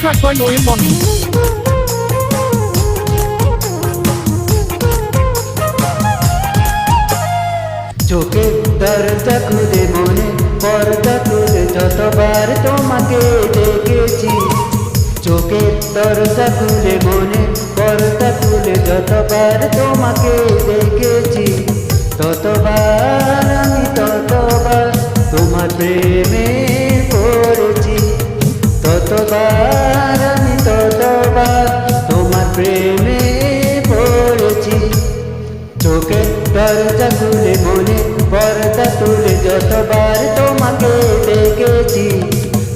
Track by Noyan Bonnie. চোখে দরজা খুলে মনে পর্দা তুলে যতবার তোমাকে দেখেছি চোখে দরজা খুলে মনে পর্দা তুলে যতবার তোমাকে দেখেছি ততবার আমি ততবার তোমার প্রেমে চোখের দরজা খুলে মনে, পর্দা তুলে যতবার তোমাকে দেখেছি,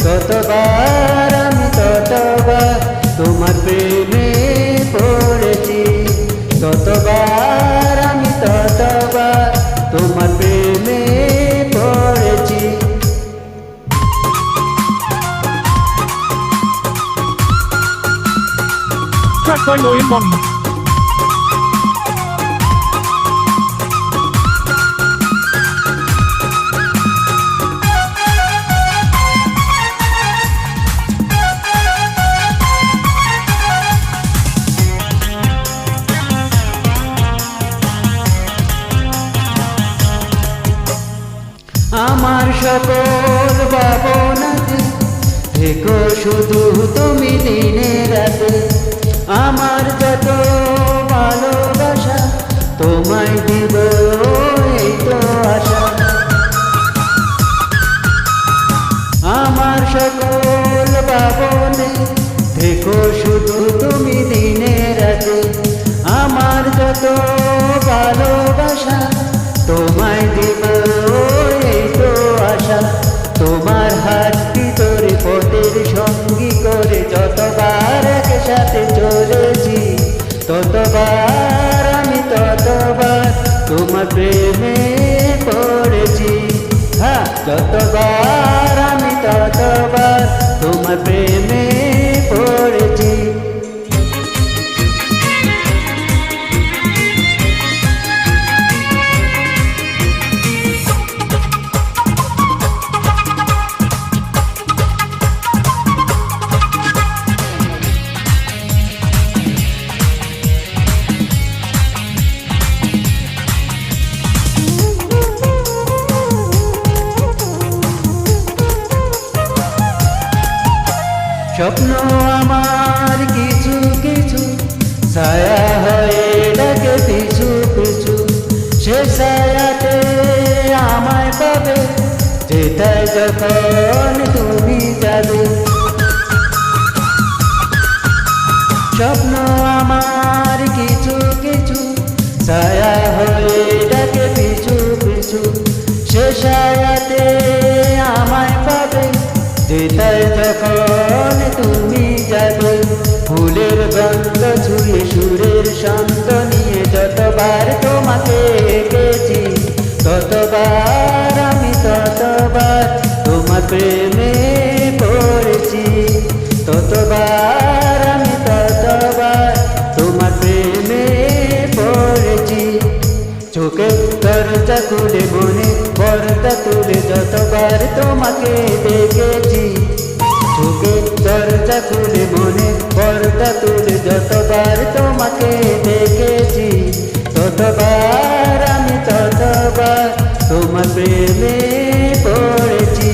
ততবার আমি ততবার তোমার প্রেমে পড়েছি, ততবার আমি ততবার তোমার প্রেমে পড়েছি। Track by সকল থেকো শুধু তুমি দিনে রাতে। আমার যত ভালোবাসা, তোমায় দিব এই তো আশা। আমার সকল ভাবনে থেকো শুধু তুমি দিনে রাতে। আমার যত তোমার প্রেমে পড়েছি। হ্যাঁ যতবার আমি ততবার তোমার প্রেমে পড়েছি। স্বপ্ন আমার কিছু কিছু, ছায়া হয়ে ডাকে পিছু পিছু। সে ছায়াতে আমায় পাবে, যেটাই যখন তুমি যাবে। স্বপ্ন আমার কিছু কিছু, ছায়া হয়ে ডাকে পিছু পিছু। সে ছায়াতে আমায় পাবে, যেটাই যখন চোখে দরজা খুলে মনে পর্দা তুলে যতবার তোমাকে দেখেছি। চোখে দরজা খুলে মনে পর্দা তুলে যতবার তোমাকে দেখেছি। ততবার আমি ততবার তোমার প্রেমে পড়েছি।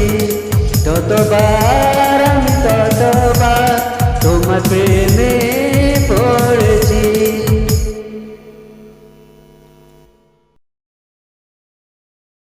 ততবার আমি ততবার তোমার প্রেমে